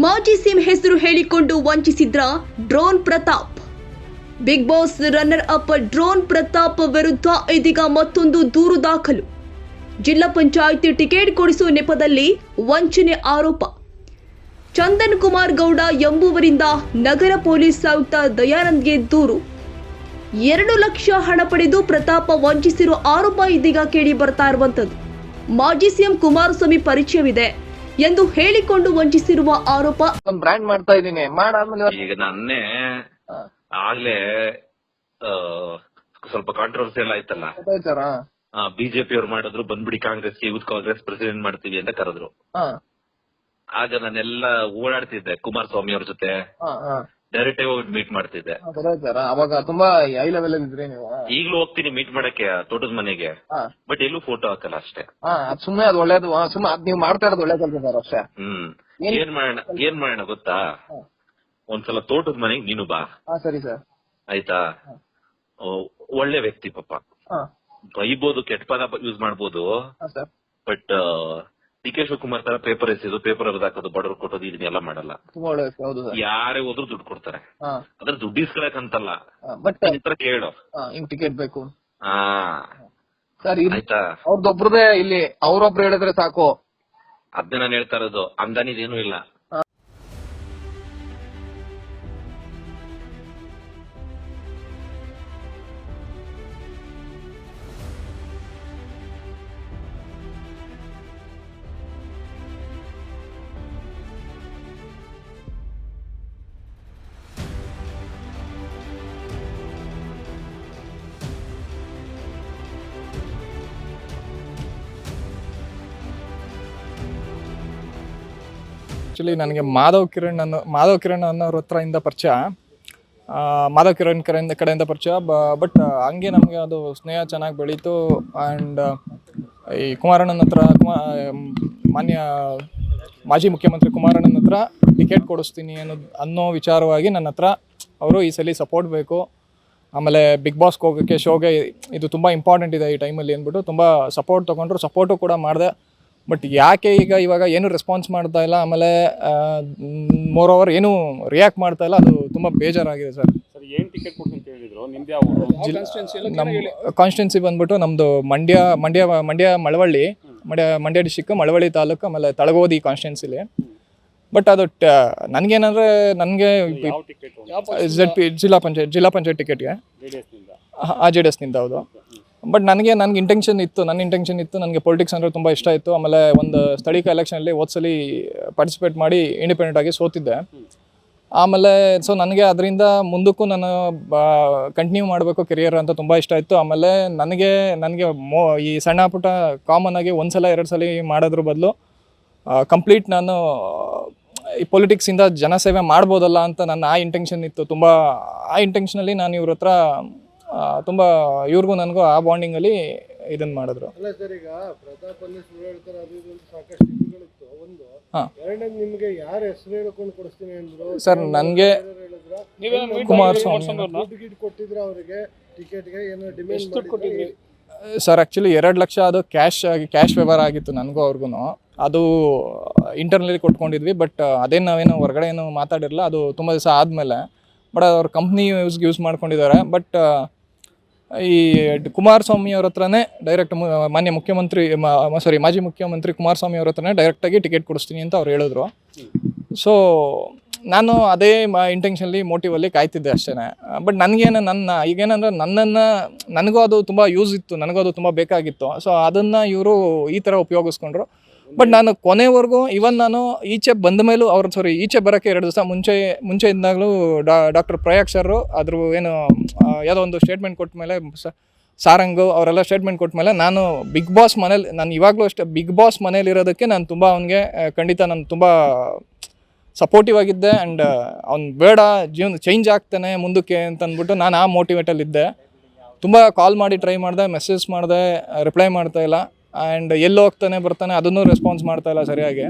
ಮಾಜಿ ಸಿಂ ಹೆಸರು ಹೇಳಿಕೊಂಡು ವಂಚಿಸಿದ್ರ drone Pratap. Bigg Boss runner up drone Pratap ವಿರುದ್ಧ ಇದೀಗ ಮತ್ತೊಂದು ದೂರು ದಾಖಲು. ಜಿಲ್ಲಾ ಪಂಚಾಯಿತಿ ಟಿಕೆಟ್ ಕೊಡಿಸುವ ನೆಪದಲ್ಲಿ ವಂಚನೆ ಆರೋಪ. ಚಂದನ್ ಕುಮಾರ್ ಗೌಡ ಎಂಬುವರಿಂದ ನಗರ ಪೊಲೀಸ್ ಆಯುಕ್ತ ದಯಾನಂದ್ಗೆ ದೂರು. ಎರಡು ಲಕ್ಷ ಹಣ ಪಡೆದು ಪ್ರತಾಪ ವಂಚಿಸಿರುವ ಆರೋಪ ಇದೀಗ ಕೇಳಿ ಬರ್ತಾ ಇರುವಂತದ್ದು ಮಾಜಿ ಸಿಎಂ ಕುಮಾರಸ್ವಾಮಿ ಪರಿಚಯವಿದೆ. ಎಂದು ಹೇಳಿಕೊಂಡು ವಂಚಿಸಿರುವ ಆರೋಪ. ಒಂದ್ ಬ್ರ್ಯಾಂಡ್ ಮಾಡ್ತಾ ಇದ್ದೀನಿ. ಈಗ ನನ್ನೇ ಆಗ್ಲೇ ಸ್ವಲ್ಪ ಸ್ವಲ್ಪ ಕಾಂಟ್ರವರ್ಸಿಯಲ್ ಆಯ್ತಲ್ಲ? ಬಿಜೆಪಿ ಅವ್ರು ಮಾಡಿದ್ರು ಬಂದ್ಬಿಡಿ ಕಾಂಗ್ರೆಸ್ಗೆ ಯೂತ್ ಕಾಂಗ್ರೆಸ್ ಪ್ರೆಸಿಡೆಂಟ್ ಮಾಡ್ತೀವಿ ಅಂತ ಕರೆದ್ರು. ಹಾ, ಆಗ ನಾನೆಲ್ಲ ಓಡಾಡ್ತಿದ್ದೆ ಕುಮಾರಸ್ವಾಮಿ ಅವ್ರ ಜೊತೆ. ಹಾ, ಹಾ. ಡೈರೆಕ್ಟ್ ಆಗಿ ಹೋಗಿ ಮೀಟ್ ಮಾಡ್ತಿದ್ದೆ. ಸರ್ ಅವಾಗ ತುಂಬಾ ಹೈ ಲೆವೆಲ್ ಅಲ್ಲಿ ಇದ್ರಿ ನೀವು. ಈಗಲೂ ಹೋಗ್ತೀನಿ ಮೀಟ್ ಮಾಡಕ್ಕೆ ತೋಟದ ಮನೆಗೆ. ಬಟ್ ಎಲ್ಲೂ ಫೋಟೋ ಹಾಕಲ್ಲ ಅಷ್ಟೇ. ಹಾ, ಅದ್ ಸುಮ್ನೆ ಅದು ಒಳ್ಳೇದು ಹಾ, ಸುಮ್ನೆ ಅದ್ ನೀವು ಮಾಡ್ತಾ ಇರೋದು ಒಳ್ಳೆ ಕೆಲಸ ಸರ್ ಅಷ್ಟೇ. ಹ್ಮ್. ಏನ್- ಏನ್ ಮಾಡೋಣ ಏನ್ ಮಾಡೋಣ ಗೊತ್ತಾ? ಹಾ. ಒಂದ್ಸಲ ತೋಟದ ಮನೆಗೆ ನೀನು ಬಾ. ಹಾ ಸರಿ ಸರ್. ಆಯ್ತಾ? ಓ, ಒಳ್ಳೆ ವ್ಯಕ್ತಿ ಪಾಪ. ಹಾ. ಬೈಬೋದು ಕೆಟ್ಟ ಪದ ಯೂಸ್ ಮಾಡ್ಬೋದು. ಹಾ ಸರ್. ಬಟ್ ಕೆ ಶಿವಕುಮಾರ್ ತರ ಪೇಪರ್ ಎಸೆದು ಪೇಪರ್ ಹಾಕೋದು ಬಡವ್ರು ಕೊಟ್ಟೋದು ಇದನ್ನೆಲ್ಲ ಮಾಡಲ್ಲ. ಯಾರೇ ಹೋದ್ರು ದುಡ್ಡು ಕೊಡ್ತಾರೆ. ಅದ್ರ ದುಡ್ಡು ಇಸ್ಕೊಳಕ್ ಅಂತಲ್ಲ. ಕೇಳು. ಹಿಂಗ್ ಟಿಕೆಟ್ ಬೇಕು. ಸರ್ ಅವ್ರದ್ದೊಬ್ರದೇ ಇಲ್ಲಿ ಅವ್ರೊಬ್ರು ಹೇಳಿದ್ರೆ ಸಾಕು. ಅದನ್ನ ನಾನು ಹೇಳ್ತಾ ಇರೋದು ಅಂದಾನಿದೇನು ಇಲ್ಲ. ಆ್ಯಕ್ಚುಲಿ ನನಗೆ ಮಾಧವ್ ಕಿರಣ್ ಅನ್ನೋ ಮಾಧವ್ ಕಿರಣ್ ಅನ್ನೋರ ಹತ್ರ ಇಂದ ಪರಿಚಯ ಮಾಧವ್ ಕಿರಣ್ ಕಡೆಯಿಂದ ಕಡೆಯಿಂದ ಪರಿಚಯ. ಬಟ್ ಹಂಗೆ ನಮಗೆ ಅದು ಸ್ನೇಹ ಚೆನ್ನಾಗಿ ಬೆಳೀತು. ಆ್ಯಂಡ್ ಈ ಕುಮಾರಣ್ಣನ ಹತ್ರ ಮಾನ್ಯ ಮಾಜಿ ಮುಖ್ಯಮಂತ್ರಿ ಕುಮಾರಣ್ಣನ ಹತ್ರ ಟಿಕೆಟ್ ಕೊಡಿಸ್ತೀನಿ ಅನ್ನೋ ಅನ್ನೋ ವಿಚಾರವಾಗಿ ನನ್ನ ಹತ್ರ ಅವರು ಈ ಸಲ ಸಪೋರ್ಟ್ ಬೇಕು. ಆಮೇಲೆ ಬಿಗ್ ಬಾಸ್ಗೆ ಹೋಗೋಕ್ಕೆ ಶೋಗೆ ಇದು ತುಂಬ ಇಂಪಾರ್ಟೆಂಟ್ ಇದೆ ಈ ಟೈಮಲ್ಲಿ ಅಂದ್ಬಿಟ್ಟು ತುಂಬ ಸಪೋರ್ಟ್ ತೊಗೊಂಡ್ರು. ಸಪೋರ್ಟು ಕೂಡ ಮಾಡಿದೆ. ಬಟ್ ಯಾಕೆ ಈಗ ಇವಾಗ ಏನು ರೆಸ್ಪಾನ್ಸ್ ಮಾಡ್ತಾ ಇಲ್ಲ? ಆಮೇಲೆ ಮೋರ್ ಓವರ್ ಏನು ರಿಯಾಕ್ಟ್ ಮಾಡ್ತಾ ಇಲ್ಲ? ಅದು ತುಂಬ ಬೇಜಾರಾಗಿದೆ ಸರ್. ಸರ್ ಏನ್ ಟಿಕೆಟ್ ಕೊಡ್ತೀನಿ ಅಂತ ಹೇಳಿದ್ರು? ನಿಮ್ದು ಯಾವ ಊರು? ನಮ್ಮ ಕಾನ್ಸ್ಟಿಟ್ಯೂನ್ಸಿ ಬಂದ್ಬಿಟ್ಟು ನಮ್ಮದು ಮಂಡ್ಯ ಮಂಡ್ಯ ಮಂಡ್ಯ ಮಳವಳ್ಳಿ ಮಂಡ್ಯ ಮಂಡ್ಯ ಡಿಸ್ಟಿಕ್ ಮಳವಳ್ಳಿ ತಾಲೂಕು ಆಮೇಲೆ ತಳಗೋದಿ ಕಾನ್ಸ್ಟಿಟ್ಯೂನ್ಸಿಲಿ ಬಟ್ ಅದು ನನಗೇನಂದ್ರೆ ನನಗೇನಂದರೆ ನನಗೆ ಯಾವ ಟಿಕೆಟ್ ಝೆಡ್ ಪಿ ಜಿಲ್ಲಾ ಪಂಚಾಯತ್ ಜಿಲ್ಲಾ ಪಂಚಾಯತ್ ಟಿಕೆಟ್ಗೆ ಆ ಜೆ ಡಿ ಎಸ್ನಿಂದ ಹೌದು. ಬಟ್ ನನಗೆ ನನಗೆ ಇಂಟೆನ್ಷನ್ ಇತ್ತು, ನನ್ನ ಇಂಟೆನ್ಷನ್ ಇತ್ತು, ನನಗೆ ಪೊಲಿಟಿಕ್ಸ್ ಅಂದರೆ ತುಂಬ ಇಷ್ಟ ಇತ್ತು. ಆಮೇಲೆ ಒಂದು ಸ್ಥಳೀಯ ಎಲೆಕ್ಷನಲ್ಲಿ ಓದ್ಸಲಿ ಪಾರ್ಟಿಸಿಪೇಟ್ ಮಾಡಿ ಇಂಡಿಪೆಂಡೆಂಟ್ ಆಗಿ ಸೋತಿದ್ದೆ. ಆಮೇಲೆ ಸೊ ನನಗೆ ಅದರಿಂದ ಮುಂದಕ್ಕೂ ನಾನು ಕಂಟಿನ್ಯೂ ಮಾಡಬೇಕು ಕೆರಿಯರ್ ಅಂತ ತುಂಬ ಇಷ್ಟ ಇತ್ತು. ಆಮೇಲೆ ನನಗೆ ನನಗೆ ಮೋ, ಈ ಸಣ್ಣ ಪುಟ್ಟ ಕಾಮನ್ ಆಗಿ ಒಂದು ಸಲ ಎರಡು ಸಲ ಮಾಡೋದ್ರ ಬದಲು ಕಂಪ್ಲೀಟ್ ನಾನು, ಈ ಪೊಲಿಟಿಕ್ಸಿಂದ ಜನಸೇವೆ ಮಾಡ್ಬೋದಲ್ಲ ಅಂತ ನನ್ನ ಆ ಇಂಟೆನ್ಷನ್ ಇತ್ತು. ತುಂಬ, ಆ ಇಂಟೆನ್ಷನಲ್ಲಿ ನಾನು ಇವ್ರ ಹತ್ರ ತುಂಬ ಇವ್ರಿಗೂ ನನಗೂ ಆ ಬಾಂಡಿಂಗಲ್ಲಿ ಇದನ್ನ ಮಾಡಿದ್ರು. ಅಲ್ಲ ಸರ್ ಈಗ ಪ್ರತಾಪ್ ಅಲ್ಲಿ ಸುಳ್ಳು ಹೇಳ್ತಾರೆ ಅದು ಇದು ಅಂತ ಸಾಕಷ್ಟು ಇದುಗಳಿತ್ತು ಒಂದು ಹಾ. ಎರಡನೇದು ನಿಮ್ಗೆ ಯಾರ ಹೆಸರು ಹೇಳ್ಕೊಂಡು ಕೊಡಿಸ್ತೀನಿ ಅಂದ್ರು? ಸರ್ ನನಗೆ ಹೇಳಿದ್ರ ಕುಮಾರಸ್ವಾಮಿ ದುಡ್ಡು ಗಿಡ್ ಕೊಟ್ಟಿದ್ರ ಅವರಿಗೆ ಟಿಕೆಟ್ಗೆ ಏನೋ ಡಿಮ್ಯಾಂಡ್ ಮಾಡಿದ್ರೆ ಸರ್ ಆ್ಯಕ್ಚುಲಿ ಎರಡು ಲಕ್ಷ ಅದು ಕ್ಯಾಶ್ ಆಗಿ ಕ್ಯಾಶ್ ವ್ಯವಹಾರ ಆಗಿತ್ತು ನನಗೂ ಅವ್ರಿಗೂ ಅದು ಇಂಟರ್ನಲ್ಲಿ ಕೊಟ್ಕೊಂಡಿದ್ವಿ ಬಟ್ ಅದೇನು ನಾವೇನು ಹೊರಗಡೆ ಏನು ಮಾತಾಡಿರಲ್ಲ ಅದು ತುಂಬ ದಿವಸ ಆದಮೇಲೆ. ಬಟ್ ಅವ್ರ ಕಂಪ್ನಿ ಯೂಸ್ಗೆ ಯೂಸ್ ಮಾಡ್ಕೊಂಡಿದ್ದಾರೆ ಬಟ್ ಈ ಕುಮಾರಸ್ವಾಮಿ ಅವ್ರ ಹತ್ರನೇ ಡೈರೆಕ್ಟ್ ಮಾನ್ಯ ಮುಖ್ಯಮಂತ್ರಿ ಸಾರಿ ಮಾಜಿ ಮುಖ್ಯಮಂತ್ರಿ ಕುಮಾರಸ್ವಾಮಿ ಅವ್ರ ಹತ್ರನೇ ಡೈರೆಕ್ಟಾಗಿ ಟಿಕೆಟ್ ಕೊಡಿಸ್ತೀನಿ ಅಂತ ಅವ್ರು ಹೇಳಿದ್ರು. ಸೊ ನಾನು ಅದೇ ಇಂಟೆನ್ಷನ್ಲಿ ಮೋಟಿವಲ್ಲಿ ಕಾಯ್ತಿದ್ದೆ ಅಷ್ಟೇ ಬಟ್ ನನಗೇನು ನನ್ನ, ಈಗೇನಂದ್ರೆ ನನ್ನನ್ನು, ನನಗೂ ಅದು ತುಂಬ ಯೂಸ್ ಇತ್ತು, ನನಗೂ ಅದು ತುಂಬ ಬೇಕಾಗಿತ್ತು. ಸೊ ಅದನ್ನು ಇವರು ಈ ಥರ ಉಪಯೋಗಿಸ್ಕೊಂಡ್ರು. ಬಟ್ ನಾನು ಕೊನೆವರೆಗೂ ಇವನ್ ನಾನು ಈಚೆ ಬಂದ ಮೇಲೂ ಅವ್ರ ಸಾರಿ ಈಚೆ ಬರೋಕ್ಕೆ ಎರಡು ದಿವಸ ಮುಂಚೆ ಮುಂಚೆ ಇದ್ದಾಗಲೂ ಡಾ ಡಾಕ್ಟರ್ ಪ್ರಯಾಗ್ ಸರ್ ಅದ್ರ ಏನು ಯಾವುದೋ ಒಂದು ಸ್ಟೇಟ್ಮೆಂಟ್ ಕೊಟ್ಟ ಮೇಲೆ ಸಾರಂಗು, ಅವರೆಲ್ಲ ಸ್ಟೇಟ್ಮೆಂಟ್ ಕೊಟ್ಟ ಮೇಲೆ ನಾನು ಬಿಗ್ ಬಾಸ್ ಮನೇಲಿ, ನಾನು ಇವಾಗಲೂ ಅಷ್ಟೇ ಬಿಗ್ ಬಾಸ್ ಮನೇಲಿರೋದಕ್ಕೆ ನಾನು ತುಂಬ ಅವನಿಗೆ ಖಂಡಿತ ನಾನು ತುಂಬ ಸಪೋರ್ಟಿವ್ ಆಗಿದ್ದೆ ಆ್ಯಂಡ್ ಅವ್ನು ಬೇಡ, ಜೀವನ ಚೇಂಜ್ ಆಗ್ತಾನೆ ಮುಂದಕ್ಕೆ ಅಂತ ಅಂದ್ಬಿಟ್ಟು ನಾನು ಆ ಮೋಟಿವೇಟಲ್ಲಿದ್ದೆ ತುಂಬ ಕಾಲ್ ಮಾಡಿ ಟ್ರೈ ಮಾಡಿದೆ ಮೆಸೇಜ್ ಮಾಡಿದೆ ರಿಪ್ಲೈ ಮಾಡ್ತಾ ಇಲ್ಲ. ಆ್ಯಂಡ್ ಎಲ್ಲಿ ಹೋಗ್ತಾನೆ ಬರ್ತಾನೆ ಅದನ್ನು ರೆಸ್ಪಾನ್ಸ್ ಮಾಡ್ತಾ ಇಲ್ಲ ಸರಿಯಾಗಿ.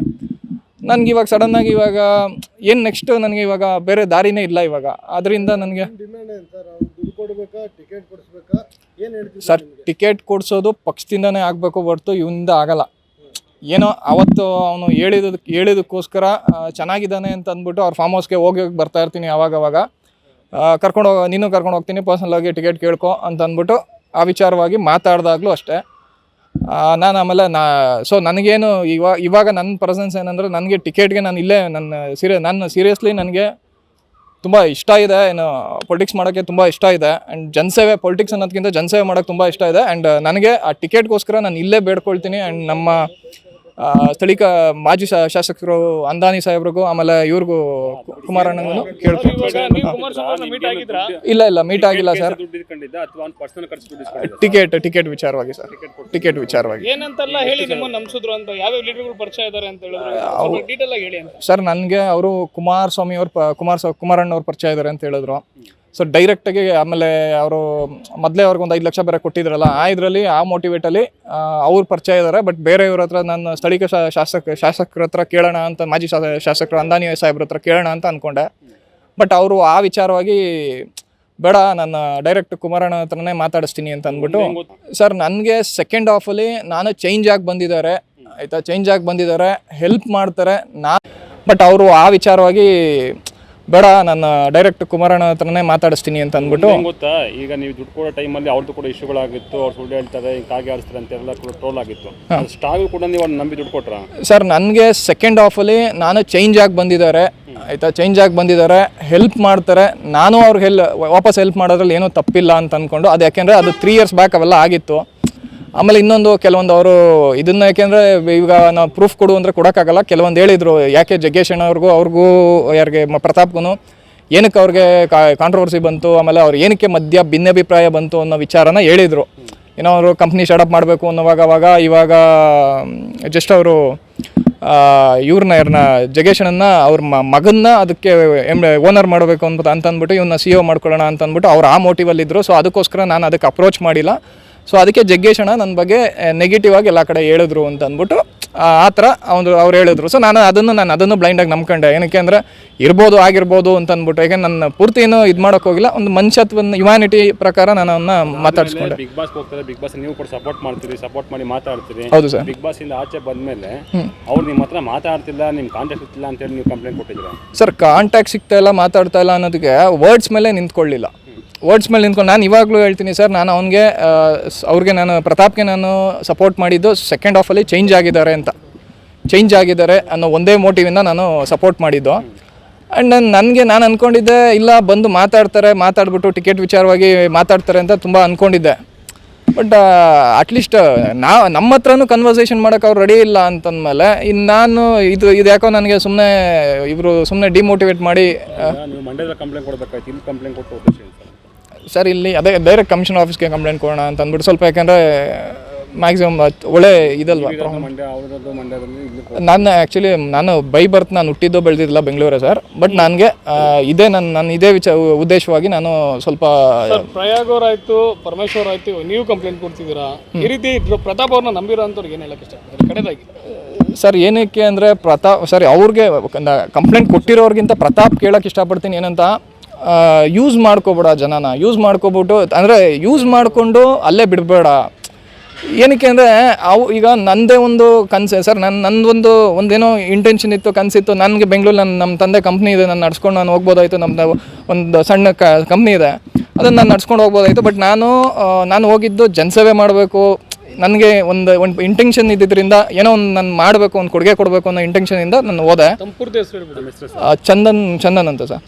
ನನಗೆ ಇವಾಗ ಸಡನ್ನಾಗಿ ಇವಾಗ ಏನು ನೆಕ್ಸ್ಟ್ ನನಗೆ ಇವಾಗ ಬೇರೆ ದಾರಿನೇ ಇಲ್ಲ ಇವಾಗ. ಅದರಿಂದ ನನಗೆ ಸರ್ ಟಿಕೆಟ್ ಕೊಡಿಸ್ಬೇಕಾ? ಏನ್ ಹೇಳ್ತೀವಿ ಸರ್ ಟಿಕೆಟ್ ಕೊಡಿಸೋದು ಪಕ್ಷದಿಂದನೇ ಆಗಬೇಕು ಹೊರತು ಇವನಿಂದ ಆಗಲ್ಲ. ಏನೋ ಅವತ್ತು ಅವನು ಹೇಳಿದಕ್ಕೆ ಹೇಳಿದಕ್ಕೋಸ್ಕರ ಚೆನ್ನಾಗಿದ್ದಾನೆ ಅಂತ ಅಂದ್ಬಿಟ್ಟು ಅವ್ರ ಫಾರ್ಮ್ ಹೌಸ್ಗೆ ಹೋಗಿ ಹೋಗಿ ಬರ್ತಾ ಇರ್ತೀನಿ ಅವಾಗ ಅವಾಗ. ಕರ್ಕೊಂಡು ಹೋಗ ನೀನು ಕರ್ಕೊಂಡು ಹೋಗ್ತೀನಿ ಪರ್ಸನಲ್ ಆಗಿ ಟಿಕೆಟ್ ಕೇಳ್ಕೊ ಅಂತ ಅಂದ್ಬಿಟ್ಟು ಆ ವಿಚಾರವಾಗಿ ಮಾತಾಡಿದಾಗಲೂ ಅಷ್ಟೇ. ನಾನು ಆಮೇಲೆ ನಾ ಸೊ ನನಗೇನು ಇವಾಗ ಇವಾಗ ನನ್ನ ಪ್ರೆಸೆನ್ಸ್ ಏನಂದರೆ ನನಗೆ ಟಿಕೆಟ್ಗೆ ನಾನು ಇಲ್ಲೇ ನನ್ನ ಸೀರಿಯ ನಾನು ಸೀರಿಯಸ್ಲಿ ನನಗೆ ತುಂಬ ಇಷ್ಟ ಇದೆ, ಏನು ಪೊಲಿಟಿಕ್ಸ್ ಮಾಡೋಕ್ಕೆ ತುಂಬ ಇಷ್ಟ ಇದೆ. ಆ್ಯಂಡ್ ಜನಸೇವೆ ಪೊಲಿಟಿಕ್ಸ್ ಅನ್ನೋದಕ್ಕಿಂತ ಜನಸೇವೆ ಮಾಡೋಕ್ಕೆ ತುಂಬ ಇಷ್ಟ ಇದೆ. ಆ್ಯಂಡ್ ನನಗೆ ಆ ಟಿಕೆಟ್ಗೋಸ್ಕರ ನಾನು ಇಲ್ಲೇ ಬೇಡ್ಕೊಳ್ತೀನಿ. ಆ್ಯಂಡ್ ನಮ್ಮ ಸ್ಥಳೀಕ ಮಾಜಿ ಶಾಸಕರು ಅಂದಾನಿ ಸಾಹೇಬ್ರಿಗೂ ಆಮೇಲೆ ಇವ್ರಿಗೂ ಕುಮಾರಣ್ಣಗೂ ಆಗಿದ್ರಾ? ಇಲ್ಲ ಇಲ್ಲ ಮೀಟ್ ಆಗಿಲ್ಲ ಸರ್. ಟಿಕೆಟ್ ಟಿಕೆಟ್ ವಿಚಾರವಾಗಿ ಸರ್. ಟಿಕೆಟ್ ವಿಚಾರವಾಗಿ. ಏನಂತೆಲ್ಲ ಹೇಳಿ ನಿಮ್ಮನ್ನು ನಂಬಿಸಿದ್ರು ಅಂತ ಯಾವ್ಯಾವ ಲೀಡರ್ಗಳು ಪರಿಚಯ ಇದ್ದಾರೆ ಅಂತ ಹೇಳಿದ್ರು? ಡೀಟೇಲ್ ಆಗಿ ಹೇಳಿ ಅಂತ. ಸರ್ ನನಗೆ ಅವರು ಕುಮಾರಸ್ವಾಮಿ ಅವ್ರ ಕುಮಾರ್ ಕುಮಾರ ಕುಮಾರಣ್ಣ ಅವ್ರ ಪರಿಚಯ ಇದ್ದಾರೆ ಅಂತ ಹೇಳಿದ್ರು. ಸೊ ಡೈರೆಕ್ಟಾಗಿ ಆಮೇಲೆ ಅವರು ಮೊದಲೇ ಅವ್ರಿಗೆ ಒಂದು ಐದು ಲಕ್ಷ ಬೇರೆ ಕೊಟ್ಟಿದ್ರಲ್ಲ ಆ ಇದರಲ್ಲಿ ಆ ಮೋಟಿವೇಟಲ್ಲಿ ಅವ್ರು ಪರಿಚಯ ಇದ್ದಾರೆ ಬಟ್ ಬೇರೆಯವ್ರ ಹತ್ರ ನಾನು ಸ್ಥಳೀಯ ಶಾ- ಶಾಸಕ ಶಾಸಕರ ಹತ್ರ ಕೇಳೋಣ ಅಂತ ಮಾಜಿ ಶಾಸಕರು ಅಂದಾನಿ ಸಾಹೇಬ್ರ ಹತ್ರ ಕೇಳೋಣ ಅಂತ ಅಂದ್ಕೊಂಡೆ ಬಟ್ ಅವರು ಆ ವಿಚಾರವಾಗಿ ಬೇಡ ನಾನು ಡೈರೆಕ್ಟ್ ಕುಮಾರಣ್ಣ ಹತ್ರನೇ ಮಾತಾಡಿಸ್ತೀನಿ ಅಂತ ಅಂದ್ಬಿಟ್ಟು ಸರ್ ನನಗೆ ಸೆಕೆಂಡ್ ಹಾಫಲ್ಲಿ ನಾನು ಚೇಂಜ್ ಆಗಿ ಬಂದಿದ್ದಾರೆ. ಆಯಿತಾ? ಚೇಂಜ್ ಆಗಿ ಬಂದಿದ್ದಾರೆ. ಹೆಲ್ಪ್ ಮಾಡ್ತಾರೆ. ನಾ ಬಟ್ ಅವರು ಆ ವಿಚಾರವಾಗಿ ಬೇಡ ನಾನು ಡೈರೆಕ್ಟ್ ಕುಮಾರಣ್ಣ ಹತ್ರನೇ ಮಾತಾಡಿಸ್ತೀನಿ ಅಂತ ಅಂದ್ಬಿಟ್ಟು ಗೊತ್ತಾ? ಈಗ ನೀವು ದುಡ್ಡು ಕೊಡೋ ಟೈಮಲ್ಲಿ ಅವ್ರದ್ದು ಕೂಡ ಇಶ್ಯೂಗಳಾಗಿತ್ತು ಅವ್ರು ಸುಳ್ಳು ಹೇಳ್ತಾರೆ ಹಿಂಗೆ ಕಾಗೆ ಆಡಿಸ್ತಾರೆ ಅಂತೆಲ್ಲ ಕೂಡ ಟ್ರೋಲ್ ಆಗಿತ್ತು. ಸ್ಟಾಗು ಕೂಡ ನೀವು ಅವ್ರನ್ನ ನಂಬಿ ದುಡ್ಡು ಕೊಟ್ರ? ಸರ್ ನನಗೆ ಸೆಕೆಂಡ್ ಹಾಫಲ್ಲಿ ನಾನು ಚೇಂಜ್ ಆಗಿ ಬಂದಿದ್ದಾರೆ. ಆಯಿತಾ? ಚೇಂಜ್ ಆಗಿ ಬಂದಿದ್ದಾರೆ. ಹೆಲ್ಪ್ ಮಾಡ್ತಾರೆ. ನಾನು ಅವ್ರಿಗೆ ಹೆಲ್ ವಾಪಸ್ ಹೆಲ್ಪ್ ಮಾಡೋದ್ರಲ್ಲಿ ಏನೂ ತಪ್ಪಿಲ್ಲ ಅಂತ ಅಂದ್ಕೊಂಡು ಅದು ಯಾಕೆಂದರೆ ಅದು ತ್ರೀ ಇಯರ್ಸ್ ಬ್ಯಾಕ್ ಅವೆಲ್ಲ ಆಗಿತ್ತು. ಆಮೇಲೆ ಇನ್ನೊಂದು ಕೆಲವೊಂದು ಅವರು ಇದನ್ನ ಯಾಕೆಂದರೆ ಈಗ ನಾವು ಪ್ರೂಫ್ ಕೊಡು ಅಂದರೆ ಕೊಡೋಕ್ಕಾಗಲ್ಲ. ಕೆಲವೊಂದು ಹೇಳಿದರು, ಯಾಕೆ ಜಗ್ಗೇಶ್ ಅಣ್ಣವ್ರಿಗೂ ಅವ್ರಿಗೂ ಯಾರಿಗೆ ಪ್ರತಾಪ್ಗೂ ಏನಕ್ಕೆ ಅವ್ರಿಗೆ ಕಾಂಟ್ರವರ್ಸಿ ಬಂತು, ಆಮೇಲೆ ಅವ್ರು ಏನಕ್ಕೆ ಮಧ್ಯ ಭಿನ್ನಾಭಿಪ್ರಾಯ ಬಂತು ಅನ್ನೋ ವಿಚಾರನ ಹೇಳಿದರು. ಏನೋ ಅವರು ಕಂಪ್ನಿ ಶಡಪ್ ಮಾಡಬೇಕು ಅನ್ನೋವಾಗ ಅವಾಗ ಇವಾಗ ಜಸ್ಟ್ ಅವರು ಇವ್ರನ್ನ ಇವ್ರನ್ನ ಜಗೇಶನನ್ನ ಅವ್ರ ಮಗನ್ನ ಅದಕ್ಕೆ ಓನರ್ ಮಾಡಬೇಕು ಅಂತ, ಅಂತಂದ್ಬಿಟ್ಟು ಇವನ್ನ ಸಿ ಒ ಮಾಡ್ಕೊಳ್ಳೋಣ ಅಂತ ಅಂದ್ಬಿಟ್ಟು ಅವ್ರು ಆ ಮೋಟಿವಲ್ಲಿದ್ದರು ಸೊ ಅದಕ್ಕೋಸ್ಕರ ನಾನು ಅದಕ್ಕೆ ಅಪ್ರೋಚ್ ಮಾಡಿಲ್ಲ. ಸೊ ಅದಕ್ಕೆ ಜಗ್ಗೇಶಣ ನನ್ನ ಬಗ್ಗೆ ನೆಗೆಟಿವ್ ಆಗಿ ಎಲ್ಲ ಕಡೆ ಹೇಳಿದ್ರು ಅಂತ ಅಂದ್ಬಿಟ್ಟು ಆ ಆ ಥರ ಅವ್ರು ಅವ್ರು ಹೇಳಿದ್ರು. ಸೊ ನಾನು ಅದನ್ನು ನಾನು ಅದನ್ನು ಬ್ಲೈಂಡಾಗಿ ನಂಬ್ಕೊಂಡೆ. ಏನಕ್ಕೆ ಅಂದರೆ ಇರ್ಬೋದು ಆಗಿರ್ಬೋದು ಅಂತ ಅಂದ್ಬಿಟ್ಟು. ಯಾಕೆ ನನ್ನ ಪೂರ್ತಿ ಏನು ಇದು ಮಾಡೋಕೆ ಹೋಗಿಲ್ಲ. ಒಂದು ಮನುಷ್ಯತ್ವನ ಹ್ಯುಮ್ಯಾನಿಟಿ ಪ್ರಕಾರ ನಾನು ಅವನ್ನ ಮಾತಾಡಿಸ್ಕೊಂಡೆ. ಬಿಗ್ ಬಾಸ್ ಹೋಗ್ತಾರೆ. ಬಿಗ್ ಬಾಸ್ ನೀವು ಕೂಡ ಸಪೋರ್ಟ್ ಮಾಡ್ತೀರಿ. ಸಪೋರ್ಟ್ ಮಾಡಿ ಮಾತಾಡ್ತೀರಿ. ಹೌದು ಸರ್. ಬಿಗ್ ಬಾಸ್ ಇಂದ ಆಚೆ ಬಂದಮೇಲೆ ಅವ್ರು ನಿಮ್ಮ ಹತ್ರ ಮಾತಾಡ್ತಿಲ್ಲ ನಿಮ್ಮ ಕಾಂಟ್ಯಾಕ್ಟ್ ಇತ್ತಿಲ್ಲ ಅಂತ ಹೇಳಿ ನೀವು ಕಂಪ್ಲೇಂಟ್ ಕೊಟ್ಟಿದ್ದೀರಾ? ಸರ್ ಕಾಂಟ್ಯಾಕ್ಟ್ ಸಿಗ್ತಾ ಇಲ್ಲ ಮಾತಾಡ್ತಾ ಇಲ್ಲ ಅನ್ನೋದಕ್ಕೆ ವರ್ಡ್ಸ್ ಮೇಲೆ ನಿಂತ್ಕೊಳ್ಳಿಲ್ಲ. ವರ್ಡ್ಸ್ ಮೇಲೆ ನಿಂತ್ಕೊಂಡು ನಾನು ಇವಾಗಲೂ ಹೇಳ್ತೀನಿ ಸರ್, ನಾನು ಅವನಿಗೆ ಅವ್ರಿಗೆ ನಾನು, ಪ್ರತಾಪ್ಗೆ ನಾನು ಸಪೋರ್ಟ್ ಮಾಡಿದ್ದು ಸೆಕೆಂಡ್ ಹಾಫಲ್ಲಿ ಚೇಂಜ್ ಆಗಿದ್ದಾರೆ ಅಂತ. ಚೇಂಜ್ ಆಗಿದ್ದಾರೆ ಅನ್ನೋ ಒಂದೇ ಮೋಟಿವಿಂದ ನಾನು ಸಪೋರ್ಟ್ ಮಾಡಿದ್ದು. ಆ್ಯಂಡ್ ನಾನು, ನನಗೆ ನಾನು ಅಂದ್ಕೊಂಡಿದ್ದೆ ಇಲ್ಲ, ಬಂದು ಮಾತಾಡ್ತಾರೆ, ಮಾತಾಡ್ಬಿಟ್ಟು ಟಿಕೆಟ್ ವಿಚಾರವಾಗಿ ಮಾತಾಡ್ತಾರೆ ಅಂತ ತುಂಬ ಅಂದ್ಕೊಂಡಿದ್ದೆ ಬಟ್ ಅಟ್ಲೀಸ್ಟ್ ನಾ, ನಮ್ಮ ಹತ್ರನೂ ಕನ್ವರ್ಸೇಷನ್ ಮಾಡೋಕೆ ಅವ್ರು ರೆಡಿ ಇಲ್ಲ ಅಂತಂದಮೇಲೆ ಇನ್ನು ನಾನು ಇದು ಇದು ಯಾಕೋ ನನಗೆ ಸುಮ್ಮನೆ ಇವರು ಸುಮ್ಮನೆ ಡಿಮೋಟಿವೇಟ್ ಮಾಡಿ ಕಂಪ್ಲೇಂಟ್ ಕಂಪ್ಲೇಂಟ್ ಕೊಟ್ಟು ಸರ್ ಇಲ್ಲಿ ಅದೇ ಡೈರೆಕ್ಟ್ ಕಮಿಷನ್ ಆಫೀಸ್ಗೆ ಕಂಪ್ಲೇಂಟ್ ಕೊಡೋಣ ಅಂತ ಅಂದ್ಬಿಟ್ಟು ಸ್ವಲ್ಪ ಯಾಕಂದರೆ ಮ್ಯಾಕ್ಸಿಮಮ್ ಒಳ್ಳೆ ಇದಲ್ವಾ? ನಾನು ಆ್ಯಕ್ಚುಲಿ ನಾನು ಬೈ ಬರ್ತ್ ನಾನು ಹುಟ್ಟಿದ್ದು ಬೆಳೆದಿಲ್ಲ ಬೆಂಗಳೂರೇ ಸರ್ ಬಟ್ ನನಗೆ ಇದೇ ನನ್ನ ನನ್ನ ಇದೇ ವಿಚಾರ ಉದ್ದೇಶವಾಗಿ ನಾನು ಸ್ವಲ್ಪ ಸರ್ ಆಯಿತು ಆಯ್ತು ಪರಮೇಶ್ವರ್ ಆಯಿತು ನೀವು ಕಂಪ್ಲೇಂಟ್ ಕೊಡ್ತಿದ್ದೀರಾ? ಈ ರೀತಿ ಇದ್ರು ಪ್ರತಾಪ್ ಅವ್ರನ್ನ ನಂಬಿರೋ ಅಂಥವ್ರಿಗೆ ಏನು ಹೇಳಕ್ಕೆ ಇಷ್ಟ ಕಡೆದಾಗಿ. ಸರ್ ಏನಕ್ಕೆ ಅಂದರೆ ಪ್ರತಾಪ್ ಸರಿ ಅವ್ರಿಗೆ ಕಂಪ್ಲೇಂಟ್ ಕೊಟ್ಟಿರೋರ್ಗಿಂತ ಪ್ರತಾಪ್ ಕೇಳೋಕ್ಕೆ ಇಷ್ಟಪಡ್ತೀನಿ ಏನಂತ ಯೂಸ್ ಮಾಡ್ಕೋಬೇಡ ಜನನ. ಯೂಸ್ ಮಾಡ್ಕೊಬಿಟ್ಟು ಅಂದರೆ ಯೂಸ್ ಮಾಡಿಕೊಂಡು ಅಲ್ಲೇ ಬಿಡಬೇಡ. ಏನಕ್ಕೆ ಅಂದರೆ ಅವು ಈಗ ನನ್ನದೇ ಒಂದು ಕನಸೆ. ಸರ್ ನನ್ನ ನಂದೊಂದು ಒಂದೇನೋ ಇಂಟೆನ್ಷನ್ ಇತ್ತು ಕನಸಿತ್ತು. ನನಗೆ ಬೆಂಗಳೂರು ನನ್ನ ನಮ್ಮ ತಂದೆ ಕಂಪ್ನಿ ಇದೆ ನಾನು ನಡ್ಸ್ಕೊಂಡು ನಾನು ಹೋಗ್ಬೋದಾಯಿತು. ನಮ್ಮದು ಒಂದು ಸಣ್ಣ ಕ ಕಂಪ್ನಿ ಇದೆ. ಅದನ್ನು ನಾನು ನಡ್ಸ್ಕೊಂಡು ಹೋಗ್ಬೋದಾಯಿತು. ಬಟ್ ನಾನು ನಾನು ಹೋಗಿದ್ದು ಜನಸೇವೆ ಮಾಡಬೇಕು. ನನಗೆ ಒಂದು ಒಂದು ಇಂಟೆನ್ಷನ್ ಇದ್ದಿದ್ದರಿಂದ ಏನೋ ಒಂದು ನಾನು ಮಾಡಬೇಕು ಒಂದು ಕೊಡುಗೆ ಕೊಡಬೇಕು ಅನ್ನೋ ಇಂಟೆನ್ಷನಿಂದ ನಾನು ಹೋದೆ. ಚಂದನ್ ಚಂದನ್ ಅಂತ ಸರ್.